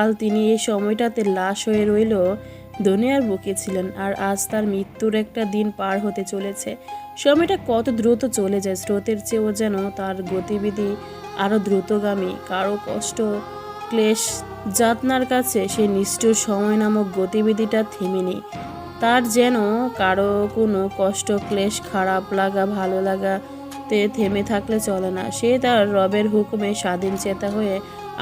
কাল তিনি এই সময়টাতে লাশ হয়ে রইল দুনিয়ার বুকে ছিলেন আর আজ তার মৃত্যুর একটা দিন পার হতে চলেছে। সময়টা কত দ্রুত চলে যায়, স্রোতের চেয়েও যেন তার গতিবিধি আরও দ্রুতগামী। কারও কষ্ট, ক্লেশ, যাতনার কাছে সেই নিষ্ঠুর সময় নামক গতিবিধিটা থেমে নেই। তার যেন কারও কোনো কষ্ট, ক্লেশ, খারাপ লাগা, ভালো লাগাতে থেমে থাকলে চলে না। সে তার রবের হুকুমে স্বাধীন চেতা হয়ে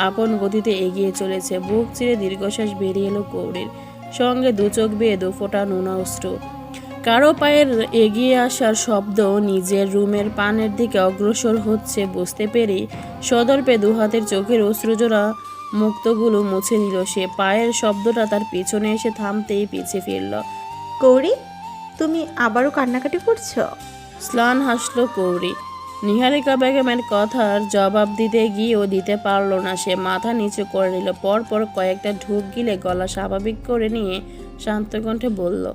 আপন গতিতে এগিয়ে চলেছে। বুক চিরে দীর্ঘশ্বাস বেরিয়ে এলো কৌড়ির। সঙ্গে দু চোখ বেয়ে দু ফোঁটা নোনা অশ্রু কারও পায়ের এগিয়ে আসার শব্দ নিজের রুমের পানের দিকে অগ্রসর হচ্ছে বুঝতে পেরে সদর্পে দু হাতের চোখের অশ্রুজোড়া মুক্তগুলো মুছে নিল সে। পায়ের শব্দটা তার পিছনে এসে থামতেই পিছে ফিরল। গৌরী তুমি আবারও কান্নাকাটি করছ? স্লান হাসলো কৌরি নিহারিকা বেগমের কথার জবাব দিতে গিয়েও দিতে পারল না সে। মাথা নিচু করে নিল। পরপর কয়েকটা ঢুক গিলে গলা স্বাভাবিক করে নিয়ে শান্ত কণ্ঠে বলল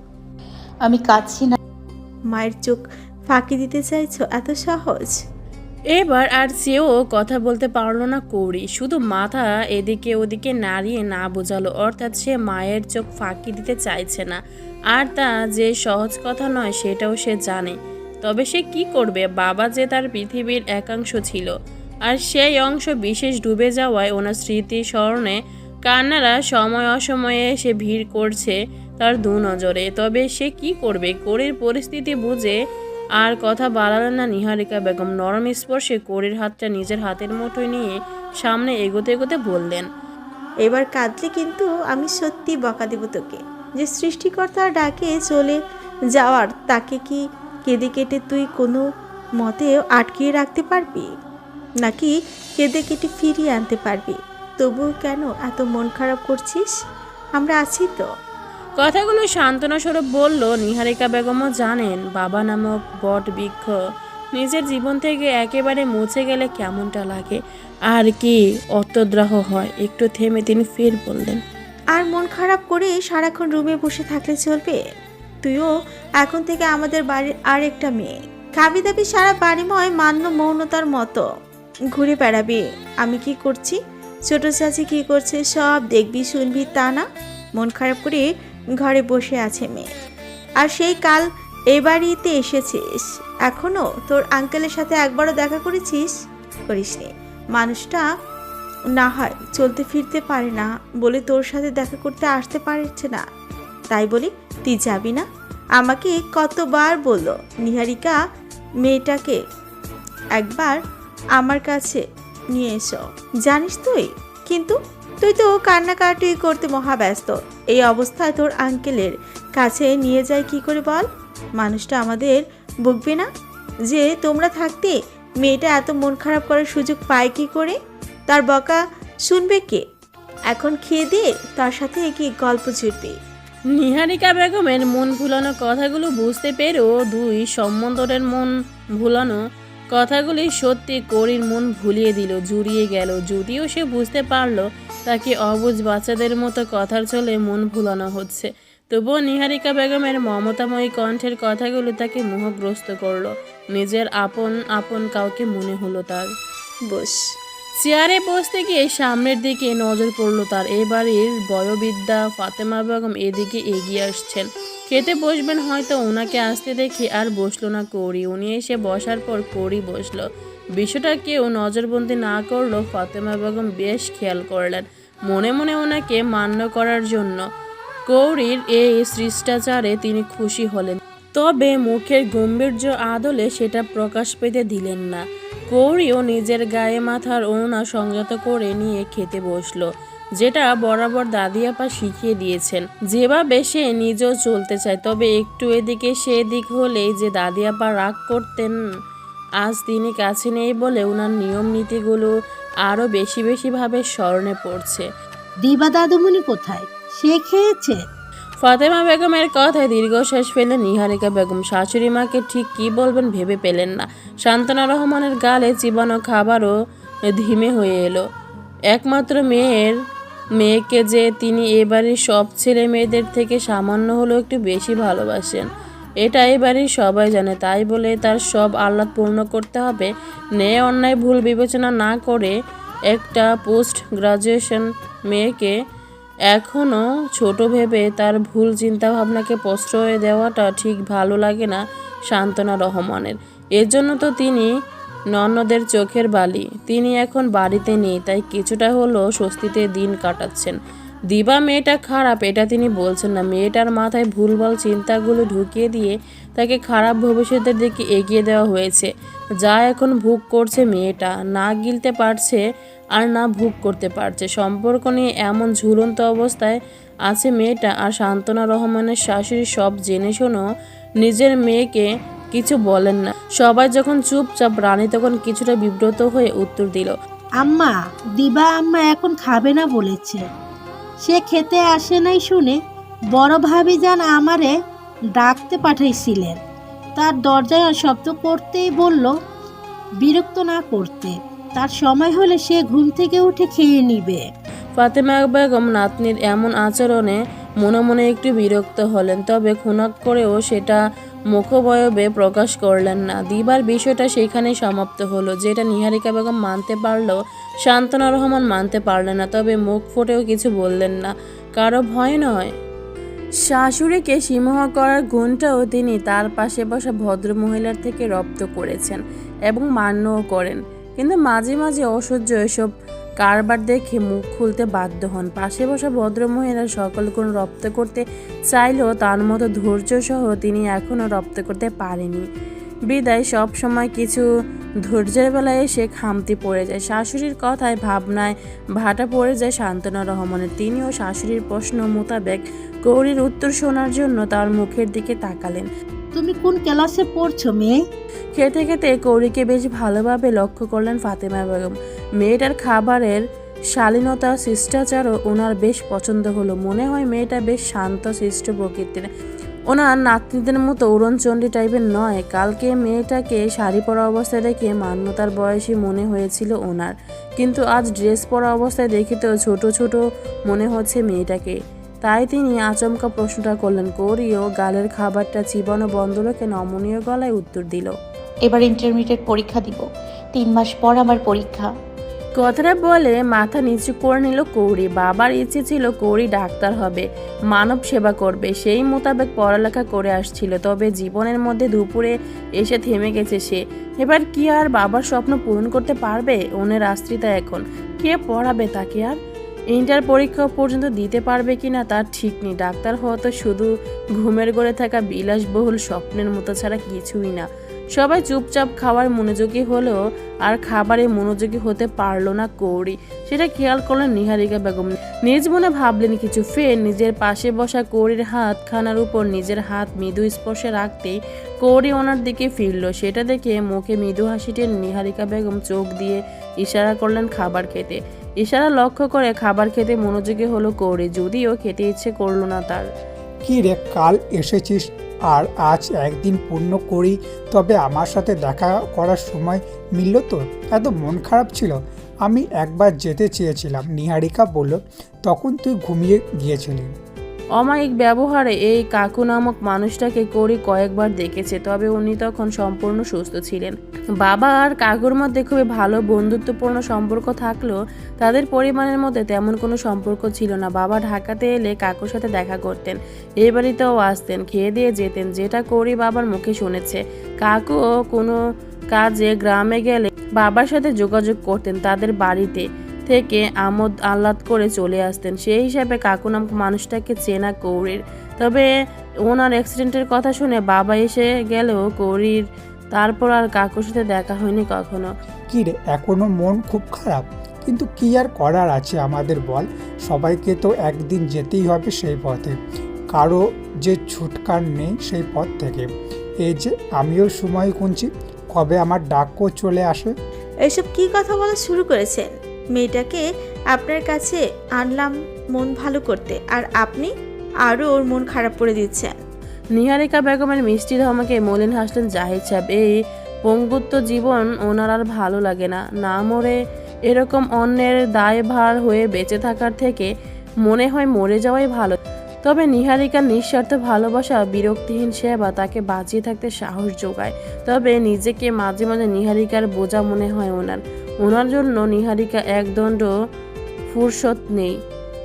আমি কাঁদছি না। মায়ের চোখ ফাঁকি দিতে চাইছো? এত সহজ? এবার আর সেও কথা বলতে পারল না কৌরি শুধু মাথা এদিকে ওদিকে নাড়িয়ে না বোঝালো। অর্থাৎ সে মায়ের চোখ ফাঁকি দিতে চাইছে না। আর তা যে সহজ কথা নয় সেটাও সে জানে। তবে সে কি করবে? বাবা যে তার পৃথিবীর একাংশ ছিল, আর সেই অংশ বিশেষ ডুবে যাওয়ায় ওনার স্মৃতি স্মরণে কান্নারা সময় অসময়ে সে ভিড় করছে তার দু নজরে। তবে সে কি করবে? কোরের পরিস্থিতি বুঝে আর কথা বাড়ালেন না নিহারিকা বেগম। নরম স্পর্শে কোরের হাতটা নিজের হাতের মুঠোয় নিয়ে সামনে এগোতে এগোতে বললেন, এবার কাঁদলে কিন্তু আমি সত্যি বকা দেব তোকে। যে সৃষ্টিকর্তার ডাকে চলে যাওয়ার তাকে কি কেঁদে কেটে তুই কোনো মতে আটকিয়ে রাখতে পারবি? নাকি কেঁদে কেটে ফিরিয়ে আনতে পারবি? তবুও কেন এত মন খারাপ করছিস? আমরা আছি তো। কথাগুলো সান্ত্বনা স্বরূপ বলল নিহারিকা বেগমও জানেন বাবা নামক বট বৃক্ষ নিজের জীবন থেকে একেবারে মুছে গেলে কেমনটা লাগে? আর কি অতদ্রাহ হয়? একটু থেমে তিনি ফের বললেন আর মন খারাপ করে সারাক্ষণ রুমে বসে থাকলে চলবে? তুইও এখন থেকে আমাদের বাড়ির আর একটা মেয়ে। খাবি দাবি সারা বাড়িময় মান্য মৌনতার মতো। ঘুরে বেড়াবি, আমি কি করছি? ছোট চাচি কি করছে? সব দেখবি, শুনবি, তা না? মন খারাপ করে ঘরে বসে আছে মেয়ে। আর সেই কাল এই বাড়িতে এসেছিস। এখনও তোর আঙ্কেলের সাথে একবারও দেখা করেছিস? করিসনি। মানুষটা না হয় চলতে ফিরতে পারে না বলে তোর সাথে দেখা করতে আসতে পারছে না। তাই বলি তুই যাবি না? আমাকে কতবার বলল, নিহারিকা, মেয়েটাকে একবার আমার কাছে নিয়ে এসো। জানিস তুই? কিন্তু তুই তো কান্নাকাটি করতে মহাব্যস্ত। এই অবস্থায় তোর আঙ্কেলের কাছে নিয়ে যায় কি করে বল? মানুষটা আমাদের বকবে না? যে তোমরা থাকতে মেয়েটা এত মন খারাপ করার সুযোগ পায় কি করে? তার বকা শুনবে কে? এখন খেয়ে দিয়ে তার সাথে কি গল্প জুড়বে নিহারিকা বেগমের মন ভুলানো কথাগুলো বুঝতে পেরেও দুই সম্বন্ধরের মন ভুলানো কথাগুলি সত্যি করির মন ভুলিয়ে দিল, জুড়িয়ে গেল। যদিও সে বুঝতে পারল তাকে অবুঝ বাচ্চাদের মতো কথার চলে মন ভুলানো হচ্ছে, তবুও নিহারিকা বেগমের মমতাময়ী কণ্ঠের কথাগুলো তাকে মোহগ্রস্ত করল। নিজের আপন আপন কাউকে মনে হলো তার। বস। চেয়ারে বসতে গিয়ে সামনের দিকে নজর পড়ল তার। এ বাড়ির বয়োবিদ্যা ফাতেমা বেগম এদিকে এগিয়ে আসছেন। খেতে বসবেন হয়তো ওনাকে আসতে দেখে আর বসল না কৌরি উনি এসে বসার পর কৌরি বসল। বিষয়টা কেউ নজরবন্দি না করল ফাতেমা বেগম বেশ খেয়াল করলেন। মনে মনে ওনাকে মান্য করার জন্য। কৌরির এই শিষ্টাচারে তিনি খুশি হলেন। তবে মুখের গম্ভীর্য আদলে সেটা প্রকাশ পেতে দিলেন না। কৌরিও নিজের গায়ে মাথার ওড়না সংযত করে নিয়ে খেতে বসল, যেটা বরাবর দাদিয়াপা শিখিয়ে দিয়েছেন। যেভাবে সে নিজেও চলতে চায়, তবে একটু এদিকে সেদিক হলেই যে দাদিয়াপা রাগ করতেন, আজ তিনি কাছে নেই বলে ওনার নিয়ম নীতিগুলো আরও বেশি বেশিভাবে স্মরণে পড়ছে। দিবা দাদুমণি কোথায়? সে খেয়েছে? ফাতেমা বেগমের কথায় দীর্ঘশ্বাস ফেলে নিহারিকা বেগম শাশুড়ি মাকে ঠিক কী বলবেন ভেবে পেলেন না। শান্তনা রহমানের গালে চিবানো খাবারও ধিমে হয়ে এলো। একমাত্র মেয়ের, মেয়েকে যে তিনি এবারের সব ছেলে মেয়েদের থেকে সামান্য হলেও একটু বেশি ভালোবাসেন, এটা এবারই সবাই জানে। তাই বলে তার সব আহ্লাদ পূর্ণ করতে হবে। ন্যায় অন্যায় ভুল বিবেচনা না করে একটা পোস্ট গ্রাজুয়েশন মেয়েকে এখনও ছোট ভেবে তার ভুল চিন্তাভাবনাকে প্রশ্রয় দেওয়াটা ঠিক ভালো লাগে না শান্তনা রহমানের। এর জন্য তো তিনি নন্নদের চোখের বালি। তিনি এখন বাড়িতে নেই, তাই কিছুটা হলেও স্বস্তিতে দিন কাটাচ্ছেন। দিবা, মেয়েটা খারাপ, এটা তিনি বলছেন না। মেয়েটার মাথায় ভুলভাল চিন্তাগুলো ঢুকিয়ে দিয়ে তাকে খারাপ ভবিষ্যতের দিকে এগিয়ে দেওয়া হয়েছে। যা এখন ভোগ করছে মেয়েটা। না গিলতে পারছে আর না ভোগ করতে পারছে। সম্পর্ক নিয়ে এমন ঝুলন্ত অবস্থায় আছে মেয়েটা আর শান্তনা রহমানের শাশুড়ি সব জেনে শোনো নিজের মেয়েকে কিছু বলেন না। সবাই যখন চুপচাপ, রানী তখন কিছুটা বিব্রত হয়ে উত্তর দিল, আম্মা, দিবা আম্মা এখন খাবে না বলেছে। সে খেতে আসে নাই শুনে বড় ভাবি যান আমারে ডাকতে পাঠাইছিলেন। তার দরজায় শব্দ করতেই বলল, বিরক্ত না করতে। তার সময় হলে সে ঘুম থেকে উঠে খেয়ে নিবে। ফাতেমা বেগম নাতনির এমন আচরণে মনে মনে একটু বিরক্ত হলেন, তবে খুনাক করেও সেটা মুখবয়বে প্রকাশ করলেন না। দিবার বিষয়টা সেখানেই সমাপ্ত হলো, যেটা নিহারিকা বেগম মানতে পারল শান্তনা রহমান মানতে পারলেন না, তবে মুখ ফুটেও কিছু বললেন না। কারও ভয় নয়। শাশুড়িকে সিংহ করার গুণটাও তিনি তার পাশে বসা ভদ্র মহিলার থেকে রপ্ত করেছেন এবং মান্যও করেন। কিন্তু মাঝে মাঝে অসহ্য এসব কারবার দেখে মুখ খুলতে বাধ্য হন। পাশে বসা ভদ্রমহিলা সকল গুণ রপ্ত করতে চাইলেও তার মতো ধৈর্য সহ তিনি এখনও রপ্ত করতে পারেনি। বিদায় সব সময় কিছু ধৈর্যের বেলায় এসে খামতি পড়ে যায়। শাশুড়ির কথায়, ভাবনায় ভাটা পড়ে যায় শান্তনা রহমানের। তিনিও শাশুড়ির প্রশ্ন মোতাবেক গৌরীর উত্তর শোনার জন্য তার মুখের দিকে তাকালেন। তুমি কোন ক্লাসে পড়ছো, মেয়ে? খেতে খেতে কৌরিকে বেশ ভালোভাবে লক্ষ্য করলেন ফাতেমা বেগম। মেয়েটার খাবারের শালীনতা, শিষ্টাচারও ওনার বেশ পছন্দ হলো। মনে হয় মেয়েটা বেশ শান্ত শিষ্ট প্রকৃতির। ওনার নাতনিদের মতো উড়নচণ্ডী টাইপের নয়। কালকে মেয়েটাকে শাড়ি পরা অবস্থায় দেখে মান্যতার বয়সী মনে হয়েছিল ওনার। কিন্তু আজ ড্রেস পরা অবস্থায় দেখে তো ছোটো ছোটো মনে হচ্ছে মেয়েটাকে। তাই তিনি আচমকা প্রশ্নটা করলেন কৌরিও গালের খাবারটা চিবানো বন্ধ রেখে নমনীয় গলায় উত্তর দিল। এবার ইন্টারমিডিয়েট পরীক্ষা দিব। তিন মাস পর আমার পরীক্ষা। কথাটা বলে মাথা নিচু করে নিল কৌরি বাবার ইচ্ছে ছিল কৌরি ডাক্তার হবে মানব সেবা করবে সেই মোতাবেক পড়ালেখা করে আসছিল। তবে জীবনের মধ্যে দুপুরে এসে থেমে গেছে সে। এবার কি আর বাবার স্বপ্ন পূরণ করতে পারবে? ওনের আশ্রিতা এখন। কে পড়াবে তাকে আর? ইন্টার পরীক্ষা পর্যন্ত দিতে পারবে কি না তার ঠিক নেই। ডাক্তার হওয়া তো শুধু ঘুমের গড়ে থাকা বিলাসবহুল স্বপ্নের মতো ছাড়া কিছুই না। সবাই চুপচাপ খাওয়ার মনোযোগী হলেও আর খাবারে মনোযোগী হতে পারল না কৌরি সেটা খেয়াল করলেন নিহারিকা বেগম। নিজ মনে ভাবলেন কিছু ফের নিজের পাশে বসা কৌরির হাত খানার উপর নিজের হাত মৃদু স্পর্শে রাখতেই কৌরি ওনার দিকে ফিরল। সেটা দেখে মুখে মৃদু হাসিটির নিহারিকা বেগম চোখ দিয়ে ইশারা করলেন খাবার খেতে। ইশারা লক্ষ্য করে খাবার খেতে মনোযোগী হলো কৌরি যদিও খেতে ইচ্ছে করল না তার। কি রে, কাল এসেছিস? আর আজ একদিন পূর্ণ করি, তবে আমার সাথে দেখা করার সময় মিলল তো? এত মন খারাপ ছিল। আমি একবার যেতে চেয়েছিলাম। নিহারিকা বলল, তখন তুই ঘুমিয়ে গিয়েছিলি। অমায়িক ব্যবহারে এই কাকু নামক মানুষটাকে করি কয়েকবার দেখেছে, তবে উনি তখন সম্পূর্ণ সুস্থ ছিলেন। বাবা আর কাকুর মধ্যে খুবই ভালো বন্ধুত্বপূর্ণ সম্পর্ক থাকলেও তাদের পরিমাণের মধ্যে তেমন কোনো সম্পর্ক ছিল না। বাবা ঢাকাতে এলে কাকুর সাথে দেখা করতেন, এই বাড়িতেও আসতেন, খেয়ে দিয়ে যেতেন, যেটা করি বাবার মুখে শুনেছে। কাকুও কোনো কাজে গ্রামে গেলে বাবার সাথে যোগাযোগ করতেন তাদের বাড়িতে। থেকে আমোদ আহ্লাদ করে চলে আসতেন। সেই হিসাবে কাকু নামক মানুষটাকে চেনা কৌরির। তবে ওনার অ্যাক্সিডেন্টের কথা শুনে বাবা এসে গেলেও কৌরির তারপর আর কাকুর সাথে দেখা হয়নি কখনো। কি রে এখনও মন খুব খারাপ? কিন্তু কি আর করার আছে আমাদের বল? সবাইকে তো একদিন যেতেই হবে সেই পথে। কারও যে ছুটকার নেই সেই পথ থেকে। এই যে আমিও সময় গুনছি কবে আমার ডাকও চলে আসে? এইসব কি কথা বলা শুরু করেছেন? মেয়েটাকে আপনার কাছে আনলাম মন ভালো করতে আর আপনি আরও ওর মন খারাপ করে দিচ্ছেন। নিহারিকা বেগমের মিষ্টি ধমাকে মলিন হাসলেন জাহিদ সাহেব। এই পঙ্গুত্ব জীবন ওনার আর ভালো লাগে না। না মরে এরকম অন্যের দায়ভার হয়ে বেঁচে থাকার থেকে মনে হয় মরে যাওয়াই ভালো। তবে নিহারিকার নিঃস্বার্থ ভালোবাসা, বিরক্তিহীন সেবা, তাকে বাঁচিয়ে থাকতে সাহস যোগায়। তবে নিজেকে মাঝে মাঝে নিহারিকার বোঝা মনে হয় ওনার। ওনার জন্য নিহারিকা একদণ্ড ফুরসত নেই,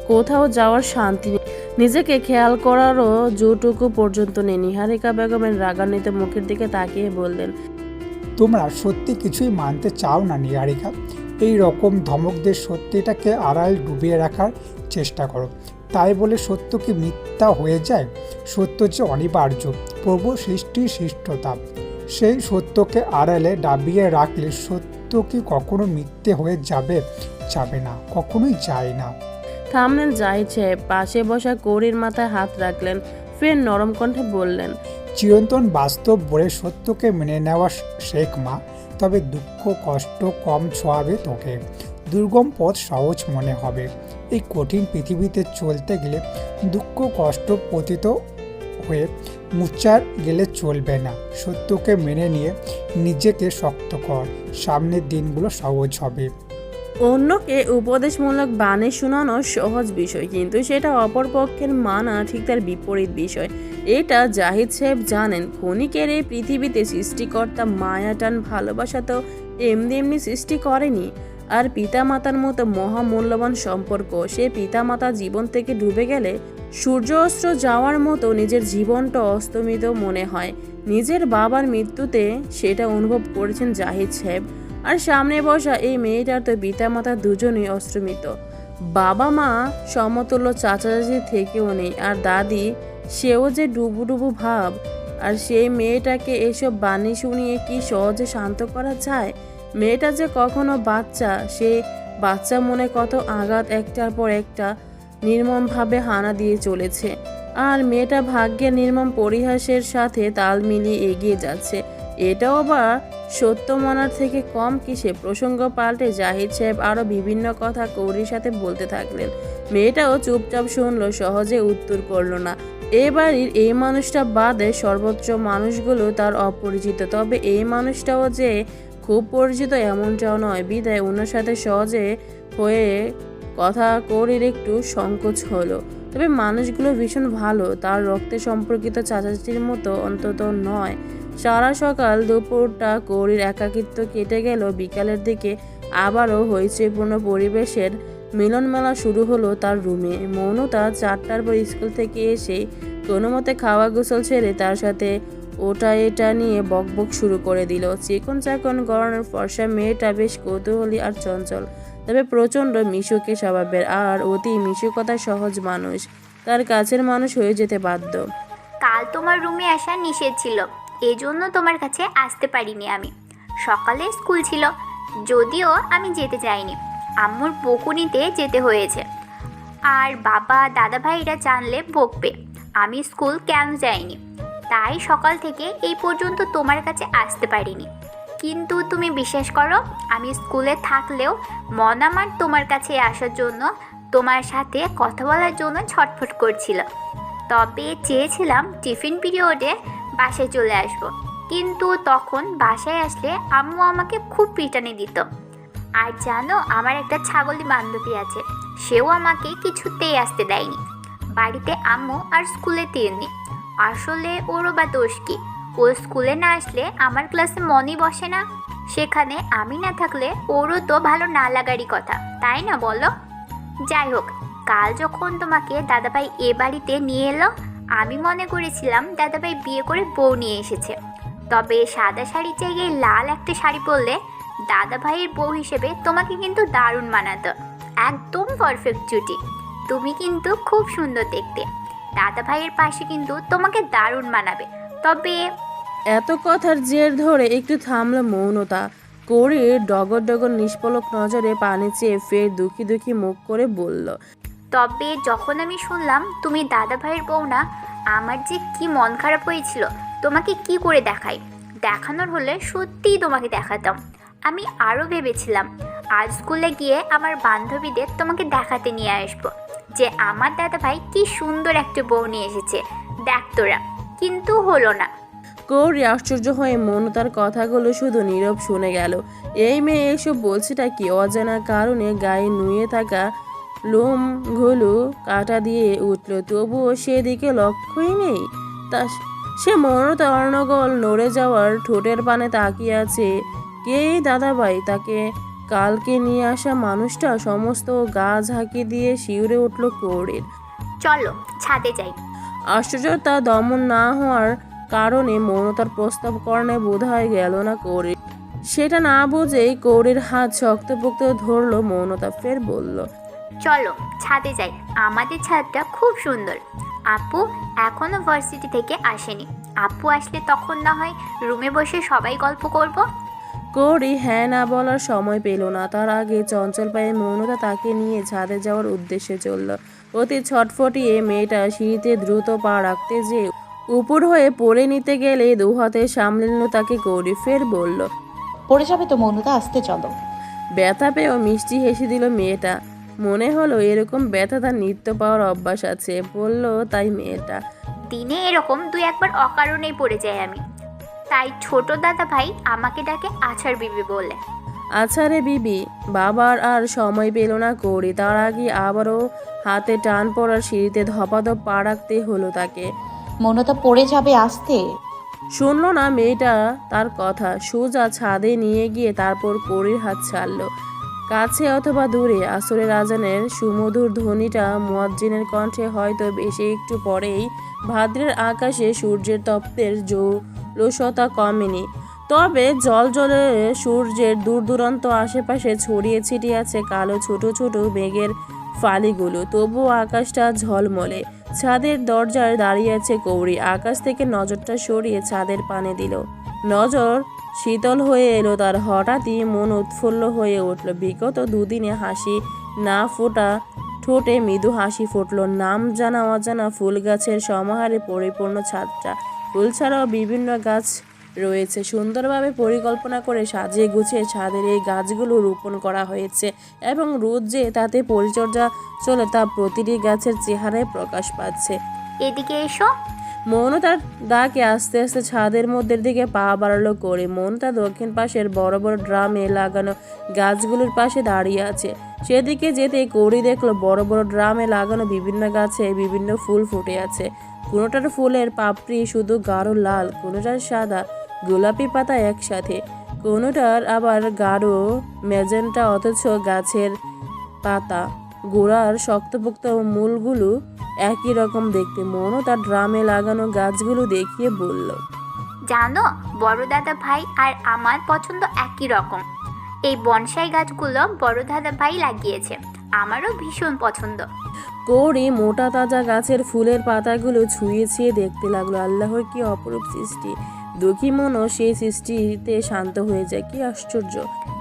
কোথাও যাওয়ার শান্তি নেই। নিজেকে খেয়াল করারও জোটুকু পর্যন্ত নেই। নিহারিকা বেগমের রাগান্বিত মুখের দিকে তাকিয়ে বললেন, তোমরা সত্যি কিছুই মানতে চাও না নিহারিকা। এই রকম ধমকদের সত্যিটাকে আড়াল ডুবিয়ে রাখার চেষ্টা করো। তাই বলে সত্য কি মিথ্যা হয়ে যায়? সত্য যে অনিবার্য, প্রভু সৃষ্টি শিষ্টতা সেই সত্যকে আড়ালে ডাবিয়ে রাখলে সত্য কি কখনো মিথ্যে হয়ে যাবে? যাবে না কখনোই যায় না। থামলেন জাহিদ সাহেব পাশে বসা কৌরির মাথায় হাত রাখলেন ফের নরম কণ্ঠে বললেন চিরন্তন বাস্তব বলে সত্যকে মেনে নেওয়া শেখ মা তবে দুঃখ কষ্ট কম ছোঁয়াবে তোকে। দুর্গম পথ সহজ মনে হবে। এই কঠিন পৃথিবীতে চলতে গেলে দুঃখ কষ্ট পতিত হয়ে মুচার গেলে চলবে না। সত্যকে মেনে নিয়ে নিজেকে শক্ত কর। সামনের দিনগুলো সহজ হবে। অন্যকে উপদেশমূলক বাণী শোনানো সহজ বিষয়, কিন্তু সেটা অপর পক্ষের মানা ঠিক তার বিপরীত বিষয়। এটা জাহিদ সাহেব জানেন, ক্ষণিকের এই পৃথিবীতে সৃষ্টিকর্তা মায়াটান ভালোবাসা তো এমনি এমনি সৃষ্টি করেনি। আর পিতামাতার মতো মহামূল্যবান সম্পর্ক। সে পিতামাতা জীবন থেকে ডুবে গেলে সূর্য অস্ত্র যাওয়ার মতো নিজের জীবনটা অস্তমিত মনে হয়। নিজের বাবার মৃত্যুতে সেটা অনুভব করেছেন জাহিদ সাহেব। আর সামনে বসা এই মেয়েটার তো পিতামাতা দুজনেই অস্ত্রমিত বাবা মা সমতুল্য চাচা চাচি থেকেও নেই আর দাদি, সেও যে ডুবু ডুবু ভাব। আর সেই মেয়েটাকে এসব বাণী শুনিয়ে কি সহজে শান্ত করা যায়? মেয়েটা যে কখনো বাচ্চা, সে বাচ্চা মনে কত আঘাত একটার পর একটা নির্মমভাবে হানা দিয়ে চলেছে। আর মেয়েটা ভাগ্যের নির্মম পরিহাসের সাথে তাল মিলিয়ে এগিয়ে যাচ্ছে। এটাও বা সত্য মনার থেকে কম কিসে প্রসঙ্গ পাল্টে জাহিদ সাহেব আরও বিভিন্ন কথা কৌরির সাথে বলতে থাকলেন। মেয়েটাও চুপচাপ শুনলো, সহজে উত্তর করল না। এ বাড়ির এই মানুষটা বাদে সর্বোচ্চ মানুষগুলো তার অপরিচিত। তবে এই মানুষটাও যে খুব পরিচিত এমনটাও নয়। বিদায় ওনার সাথে সহজে হয়ে কথা কৌরির একটু সংকোচ হলো। তবে মানুষগুলো ভীষণ ভালো। তার রক্তে সম্পর্কিত চাচাচির মতো অন্তত নয়। সারা সকাল দুপুরটা গৌরীর একাকিত্ব কেটে গেল। বিকালের দিকে আবারও হইচইপূর্ণ পরিবেশের মিলন মেলা শুরু হলো তার রুমে। মৌনতা চারটার পর স্কুল থেকে এসে কোনো মতে খাওয়া গোসল ছেড়ে তার সাথে ওটা এটা নিয়ে বকবক শুরু করে দিল। চিকন চাকন গড়ানোর ফর্সা মেয়েটা বেশ কৌতূহলী আর চঞ্চল। তবে প্রচণ্ড মিশুকে স্বভাবের আর অতি মিশুকতা সহজ মানুষ। তার কাছের মানুষ হয়ে যেতে বাধ্য। কাল তোমার রুমে আসা নিষেধ ছিল। এজন্য তোমার কাছে আসতে পারিনি আমি। সকালে স্কুল ছিল। যদিও আমি যেতে চাইনি। আম্মুর বকুনিতে যেতে হয়েছে। আর বাবা দাদা ভাইরা জানলে বকবে। আমি স্কুল কেন যাইনি? তাই সকাল থেকে এই পর্যন্ত তোমার কাছে আসতে পারিনি। কিন্তু তুমি বিশ্বাস করো, আমি স্কুলে থাকলেও মন আমার তোমার কাছে আসার জন্য তোমার সাথে কথা বলার জন্য ছটফট করছিল। তবে চেয়েছিলাম টিফিন পিরিয়ডে বাসায় চলে আসব। কিন্তু তখন বাসায় আসলে আম্মু আমাকে খুব পিটানি দিত। আর জানো, আমার একটা ছাগলি বান্ধবী আছে, সেও আমাকে কিছুতেই আসতে দেয়নি। বাড়িতে আম্মু আর স্কুলে তিননি আসলে ওরও বা দোষ কি? ও স্কুলে না আসলে আমার ক্লাসে মনই বসে না। সেখানে আমি না থাকলে ওরও তো ভালো না লাগারই কথা, তাই না বলো? যাই হোক, কাল যখন তোমাকে দাদাভাই এ বাড়িতে নিয়ে এলো, আমি মনে করেছিলাম দাদাভাই বিয়ে করে বউ নিয়ে এসেছে। তবে সাদা শাড়ির জায়গায় লাল একটা শাড়ি পরলে দাদাভাইয়ের বউ হিসেবে তোমাকে কিন্তু দারুণ মানাতো। একদম পারফেক্ট জুটি তুমি কিন্তু খুব সুন্দর দেখতে। দাদাভাইয়ের পাশে কিন্তু তোমাকে দারুণ মানাবে। তবে এত কথার জের ধরে একটু থামলো মৌনতা। করে ডগর ডগর নিষ্পলক নজরে পানি চেয়ে ফের দুঃখী দুঃখী মুখ করে বলল তবে যখন আমি শুনলাম তুমি দাদা ভাইয়ের বউ না আমার যে কি মন খারাপ হয়েছিল তোমাকে কি করে দেখাই? দেখানোর হলে সত্যিই তোমাকে দেখাতাম। আমি আরও ভেবেছিলাম আজ স্কুলে গিয়ে আমার বান্ধবীদের তোমাকে দেখাতে নিয়ে আসব। যে আমার দাদা ভাই কি সুন্দর একটা বউ নিয়ে এসেছে। দেখ তোরা, কিন্তু হলো না। কৌরি আশ্চর্য হয়ে মৌনতার কথাগুলো শুধু নীরব শুনে গেল। এই মেয়ে এসব বলছেটা কি অজানা কারণে গায়ে নুয়ে থাকা লোমগুলো কাটা দিয়ে উঠল, তবুও সেদিকে লক্ষ্যই নেই। তা সে মৌনতা অর্ণগল নড়ে যাওয়ার ঠোঁটের পানে তাকিয়ে আছে। কে দাদাভাই? তাকে কালকে নিয়ে আসা মানুষটা সমস্ত গা ঝাঁকি দিয়ে শিউরে উঠল কৌড়ির চলো ছাদে যাই। আশ্চর্যতা দমন না হওয়ার কারণে মৌনতার প্রস্তাব করণে বোধ হয় গেল না কৌড়ির সেটা না বুঝেই কৌড়ির হাত শক্ত শক্তপোক্ত ধরলো মৌনতা ফের বলল চলো ছাদে যাই। আমাদের ছাদটা খুব সুন্দর। আপু এখনও ভার্সিটি থেকে আসেনি। আপু আসলে তখন না হয় রুমে বসে সবাই গল্প করব? কৌড়ি হ্যাঁ না বলার সময় পেল না। তার আগে চঞ্চল পায়ে মৌনতা তাকে নিয়ে ছাদে যাওয়ার উদ্দেশ্যে চলল। অতি ছটফটিয়ে মেয়েটা সিঁড়িতে দ্রুত পা রাখতে যে উপর হয়ে পড়ে নিতে গেলে দু হাতে সামলে নিল তাকে কৌড়ি ফের বলল পড়ে যাবে তো মনুদা আসতে চলো। ব্যথা পেয়েও মিষ্টি হেসে দিল মেয়েটা। মনে হলো এরকম ব্যথা তার নিত্য পাওয়ার অভ্যাস আছে। বলল তাই মেয়েটা। দিনে এরকম দুই একবার অকারণেই পড়ে যাই আমি। তাই ছোট দাদা ভাই আমাকে ডাকে আছার বিবি বলে। আচ্ছা রে বিবি বাবার আর সময় পেল না করি। তার আগে আবারও হাতে টান পড়ার সিঁড়িতে ধপাধপ পা রাখতে হলো তাকে। মনুদা পড়ে যাবে আসতে। শুনলো না মেয়েটা তার কথা। সোজা ছাদে নিয়ে গিয়ে তারপর করির হাত ছাড়লো। কাছে অথবা দূরে আসরের আজানের সুমধুর ধ্বনিটা মুয়াজ্জিনের কণ্ঠে হয়তো বেশি একটু পরেই ভাদ্রের আকাশে সূর্যের তপ্তের জৌলসতা কমেনি। তবে জল জলে সূর্যের দূর দূরান্ত আশেপাশে ছড়িয়ে ছিটিয়ে আছে কালো ছোট ছোট মেঘের ফালিগুলো। তবুও আকাশটা ঝলমলে। ছাদের দরজায় দাঁড়িয়ে আছে কৌরি আকাশ থেকে নজরটা সরিয়ে ছাদের পানে দিল। নজর শীতল হয়ে এলো তার। হঠাৎই মন উৎফুল্ল হয়ে উঠল। বিগত দুদিনে হাসি না ফোটা ঠোঁটে মৃদু হাসি ফুটল। নাম জানা অজানা ফুল গাছের সমাহারে পরিপূর্ণ ছাদটা ফুল ছাড়াও বিভিন্ন গাছ রয়েছে। সুন্দরভাবে পরিকল্পনা করে সাজিয়ে গুছিয়ে ছাদের এই গাছগুলো রোপণ করা হয়েছে এবং রোদ যে তাতে পরিচর্যা চলে তা প্রতিটি গাছের চেহারায় প্রকাশ পাচ্ছে। এদিকে এসো। মৌনতার ডাকে আস্তে আস্তে ছাদের মধ্যে দিকে পা বাড়ালো করে। মৌনতা দক্ষিণ পাশের বড় বড় ড্রামে লাগানো গাছগুলোর পাশে দাঁড়িয়ে আছে। সেদিকে যেতে কৌড়ি দেখল বড় বড় ড্রামে লাগানো বিভিন্ন গাছে বিভিন্ন ফুল ফুটে আছে। কোনোটার ফুলের পাপড়ি শুধু গাঢ় লাল, কোনোটার সাদা গোলাপি পাতা একসাথে, কোনোটার আবার গাঢ় মেজেন্টা অথচ গাছের পাতা। গোড়ার শক্তপোক্ত মূলগুলো একই রকম দেখতে। মনও তার ড্রামে লাগানো গাছগুলো দেখিয়ে বলল, জানো, বড় দাদা ভাই আর আমার পছন্দ একই রকম। এই বনসাই গাছগুলো বড় দাদা ভাই লাগিয়েছে। আমারও ভীষণ পছন্দ। করে মোটা তাজা গাছের ফুলের পাতাগুলো ছুঁয়ে ছুঁয়ে দেখতে লাগল আল্লাহর কি অপরূপ সৃষ্টি। দুঃখী মনও সেই সৃষ্টিতে শান্ত হয়ে যায় কি আশ্চর্য।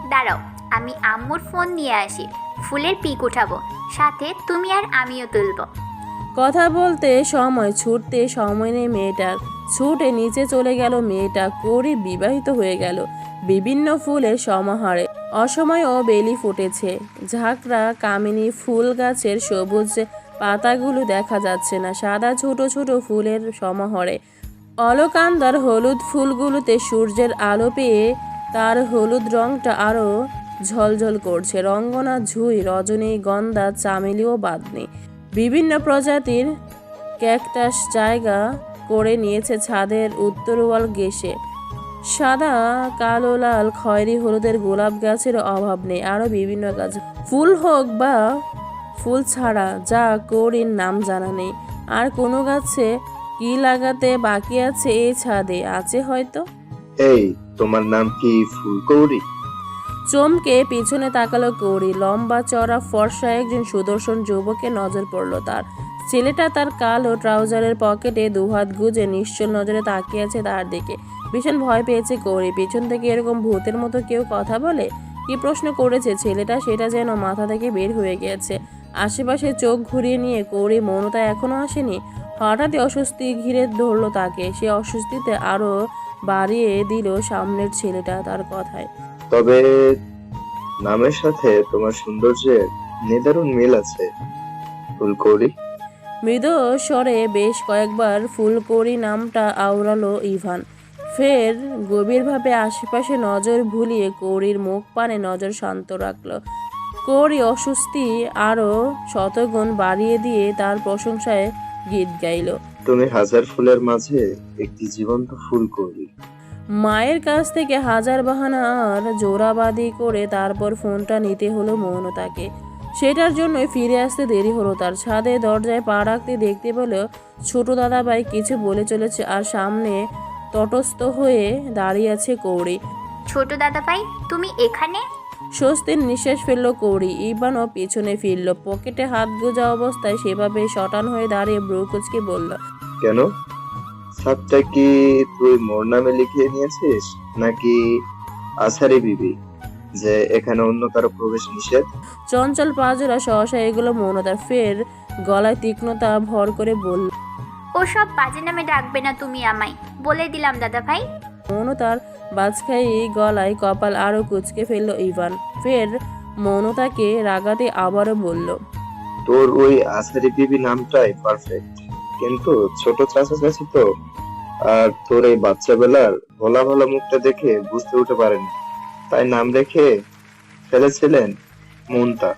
দাঁড়াও আমি আম্মুর ফোন নিয়ে আসি ফুলের পিক উঠাবো সাথে তুমি আর আমিও তুলবো। কথা বলতে সময় ছুটতে সময় নেই মেয়েটার। ছুটে নিচে চলে গেল মেয়েটা করে বিবাহিত হয়ে গেল। বিভিন্ন ফুলের সমাহারে অসময়েও বেলি ফুটেছে। ঝাঁকড়া, কামিনী, ফুল গাছের সবুজ পাতাগুলো দেখা যাচ্ছে না। সাদা ছোট ছোট ফুলের সমাহারে। অলকান্দার হলুদ ফুলগুলোতে সূর্যের আলো পেয়ে তার হলুদ রংটা আরও ঝলঝল করছে। রঙ্গনা ঝুই রজনীগন্ধা চামেলিও বাদ নেই বিভিন্ন প্রজাতির ক্যাকটাস জায়গা করে নিয়েছে ছাদের উত্তর ওয়াল গেসে সাদা কালো লাল খয়েরি হলুদের গোলাপ গাছের অভাব নেই আরও বিভিন্ন গাছ। ফুল হোক বা ফুল ছাড়া যা কৌড়ির নাম জানা নেই। আর কোনো গাছে কি লাগাতে বাকি আছে এই ছাদে? আছে হয়তো। এই তোমার নাম কি ফুলকৌরি চমকে পিছনে তাকালো কৌরি লম্বা চড়া ফর্সা একজন সুদর্শন যুবকের নজর পড়ল তার। ছেলেটা তার কালো ট্রাউজারের পকেটে দুহাত গুজে নিশ্চল নজরে তাকিয়ে আছে তার দিকে। ভীষণ ভয় পেয়েছে কৌরি পেছন থেকে এরকম ভূতের মতো কেউ কথা বলে কি প্রশ্ন করেছে ছেলেটা সেটা যেন মাথা থেকে বের হয়ে গেছে। আশেপাশে চোখ ঘুরিয়ে নিয়ে কৌরি মৌনতা এখনও আসেনি। হঠাৎই অস্বস্তি ঘিরে ধরলো তাকে। সে অস্বস্তিতে আরও বাড়িয়ে দিল সামনের ছেলেটা তার কথায়। তবে নামের সাথে তোমার সৌন্দর্যের নিদারুণ মিল আছে ফুলকৌরি। মৃদু স্বরে বেশ কয়েকবার ফুলকড়ি নামটা আওড়ালো ইভান। ফের গভীরভাবে আশেপাশে নজর ভুলিয়ে কৌরির মুখ পানে নজর শান্ত রাখল। কৌরি অস্বস্তি আরও শতগুণ বাড়িয়ে দিয়ে তার প্রশংসায় গীত গাইল। তুমি হাজার ফুলের মাঝে একটি জীবন্ত ফুলকৌরি মায়ের কাছ থেকে হাজার বাহানা আর জোরাবাদি করে তারপর ফোনটা নিতে হলো মৌনতাকে। সেটার জন্যই ফিরে আসতে দেরি হলো তার। ছাদে দরজায় পা রাখতে দেখতে পেল ছোট দাদাভাই কিছু বলে চলেছে আর সামনে তটস্থ হয়ে দাঁড়িয়ে আছে কৌড়ি। ছোট দাদা ভাই তুমি এখানে? স্বস্তির নিঃশ্বাস ফেলল কৌড়ি। ইবানও পেছনে ফিরল। পকেটে হাত গোজা অবস্থায় সেভাবে শটান হয়ে দাঁড়িয়ে ব্রুকুচকে বলল কেন? সাতটা কি তুই মোর নামে লিখিয়ে নিয়েছিস? নাকি আসারি বিবি যে এখানে অন্য কারও প্রবেশ নিষেধ? চঞ্চল পাজরা সহসা এগুলো মৌনতার ফের গলায় তীক্ষ্ণতা ভর করে বলল ওসব বাজে নামে ডাকবে না তুমি আমায়। বলে দিলাম দাদা ভাই। মৌনতার বাজখাই গলায় কপাল আরও কুচকে ফেলল ইভান। ফের মৌনতাকে রাগাতে আবারও বলল তোর ওই আসারি বিবি নামটাই পারফেক্ট কিন্তু ছোট চাচা চাচি তো আর তোর এই বাচ্চা বেলার ভোলা ভোলা মুখটা দেখে বুঝতে উঠে পারেনি। তাই নাম রেখে ফেলেছিলেন মুনতা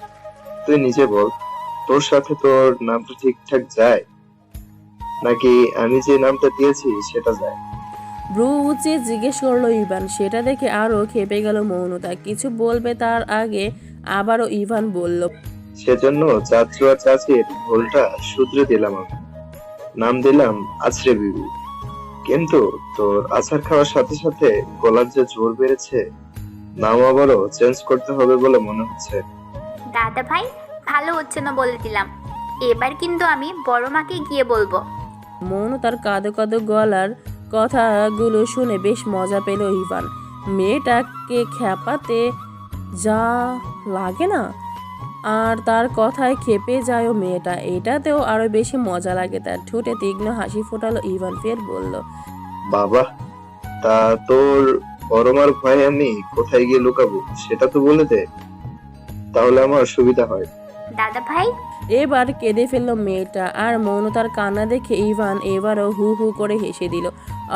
তুই নিজে বল তোর সাথে তোর নামটা ঠিকঠাক যায়? নাকি আমি যে নামটা দিয়েছি সেটা যায়। ব্রু উঁচিয়ে জিজ্ঞেস করল ইভান। সেটা দেখে আরও খেপে গেল মৌনতা কিছু বলবে তার আগে আবারও ইভান বলল সেজন্য চাচু আর চাচির ভুলটা শুধরে দিলাম আমি। নাম দিলাম আছরে বিবি। কিন্তু তোর আচার খাওয়ার সাথে সাথে গলার যে জোর বেড়েছে নাম আবারও চেঞ্জ করতে হবে বলে মনে হচ্ছে। দাদা ভাই ভালো হচ্ছে না বলে দিলাম। এবার কিন্তু আমি বড় মাকে গিয়ে বলব। মৌনতার কাঁদো কাঁদো গলার কথাগুলো শুনে বেশ মজা পেল ইভান। মেয়েটাকে খ্যাপাতে যা লাগে না আর তার কথায় খেপে যায় ও মেয়েটা। এটাতেও আরও বেশি মজা লাগে তার। ঠোঁটে তীক্ষ্ণ হাসি ফোটালো ইভান ফের বলল বাবা তা তোর পরমার ভয়ে আমি কোথায় গিয়ে লুকাবো? সেটা তো বলে দে। তাহলে আমার সুবিধা হয়। দাদা ভাই এবার কেঁদে ফেলল মেয়েটা, আর মৌনতার কান্না দেখে ইভান এবারও হু হু করে হেসে দিল।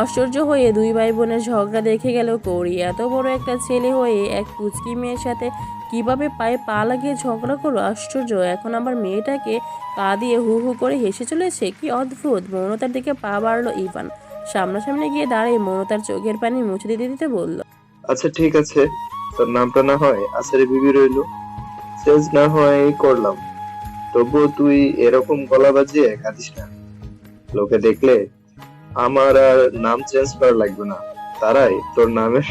আশ্চর্য হয়ে দুই ভাই বোনের ঝগড়া দেখে গেল কৌড়ি। এত বড় একটা ছেলে হয়ে এক পুচকি মেয়ের সাথে কীভাবে পায়ে পা লাগিয়ে ঝগড়া করো আশ্চর্য, এখন আবার মেয়েটাকে পা দিয়ে হু হু করে হেসে চলেছে? কি অদ্ভুত! মৌনতার দিকে পা বাড়লো ইভান। সামনাসামনি গিয়ে দাঁড়িয়ে মৌনতার চোখের পানি মুছে দিতে দিতে বলল আচ্ছা ঠিক আছে। তোর নামটা না হয় আসারি বিবি রইল। চেঞ্জ না হয় করলাম। তবুও তুই এরকম গলা বাজিয়ে কাঁদিস না। লোকে দেখলে আমার আর নাম চেঞ্জ করা লাগবে না। তারাই তোর নামের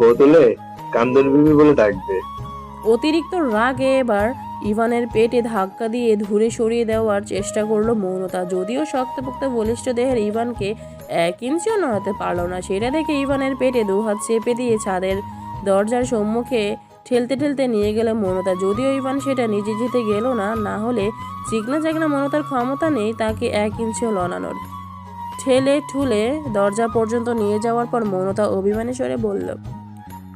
বদলে কান্দন বিবি বলে ডাকবে। অতিরিক্ত রাগে এবার ইভানের পেটে ধাক্কা দিয়ে ধুরে সরিয়ে দেওয়ার চেষ্টা করল মৌনতা। যদিও শক্তপোক্ত বলিষ্ঠ দেহের ইভানকে এক ইঞ্চিও নড়াতে পারল না, সেটা দেখে ইভানের পেটে দুহাত চেপে দিয়ে ছাদের দরজার সম্মুখে ঠেলতে ঠেলতে নিয়ে গেল মমতা যদিও ইভান সেটা নিজে যেতে গেল না না হলে চিকনা চাকনা মৌনতার ক্ষমতা নেই তাকে এক ইঞ্চিও লনানোর ঠেলে ঠুলে দরজা পর্যন্ত নিয়ে যাওয়ার পর মমতা অভিমানী স্বরে বলল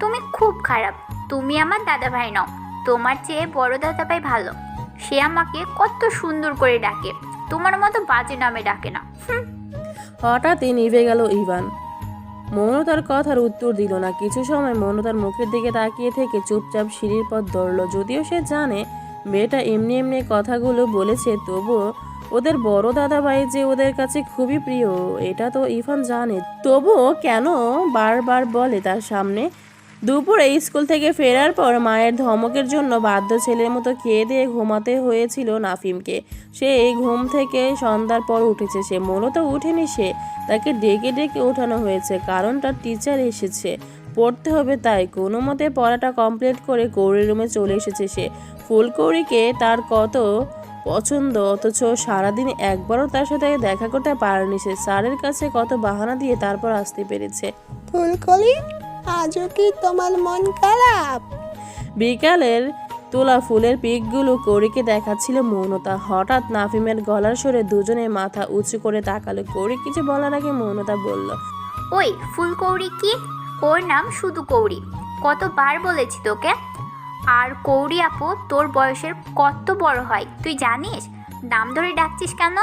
তুমি খুব খারাপ। তুমি আমার দাদা ভাই নও। তোমার চেয়ে বড় দাদা ভাই ভালো। সে আমাকে কত সুন্দর করে ডাকে। তোমার মতো বাজে নামে ডাকে না। হঠাৎই নিভে গেল ইভান। মৌনতার কথার উত্তর দিল না। কিছু সময় মৌনতার মুখের দিকে তাকিয়ে থেকে চুপচাপ সিঁড়ির পথ ধরল। যদিও সে জানে মেয়েটা এমনি এমনি কথাগুলো বলেছে তবু ওদের বড় দাদা ভাই যে ওদের কাছে খুবই প্রিয়, এটা তো ইফান জানে। তবুও কেন বারবার বলে তার সামনে? দুপুরে স্কুল থেকে ফেরার পর মায়ের ধমকের জন্য বাধ্য ছেলের মতো খেয়ে দিয়ে ঘুমাতে হয়েছিল নাফিমকে। সে এই ঘুম থেকে সন্ধ্যার পর উঠেছে। সে মূলত উঠেনি, সে তাকে ডেকে ডেকে ওঠানো হয়েছে। কারণ তার টিচার এসেছে। পড়তে হবে তাই কোনো মতে পড়াটা কমপ্লিট করে কৌড়ি রুমে চলে এসেছে সে। ফুলকৌড়িকে তার কত পছন্দ, অথচ সারাদিন একবারও তার সাথে দেখা করতে পারেনি সে। স্যারের কাছে কত বাহানা দিয়ে তারপর আসতে পেরেছে। ফুলকলি আজও কি তোমার মন খারাপ? বিকালের তোলা ফুলের পিকগুলো কৌরিকে দেখাচ্ছিল মৌনতা। হঠাৎ নাফিমের গলার সরে দুজনে মাথা উঁচু করে তাকালো। কৌরি কিছু বলার আগে মৌনতা বলল ওই ফুলকৌড়ি কি? ওর নাম শুধু কৌরি কতবার বলেছি তোকে? আর কৌড়ি আপু তোর বয়সের কত বড় হয় তুই জানিস? নাম ধরে ডাকছিস কেন?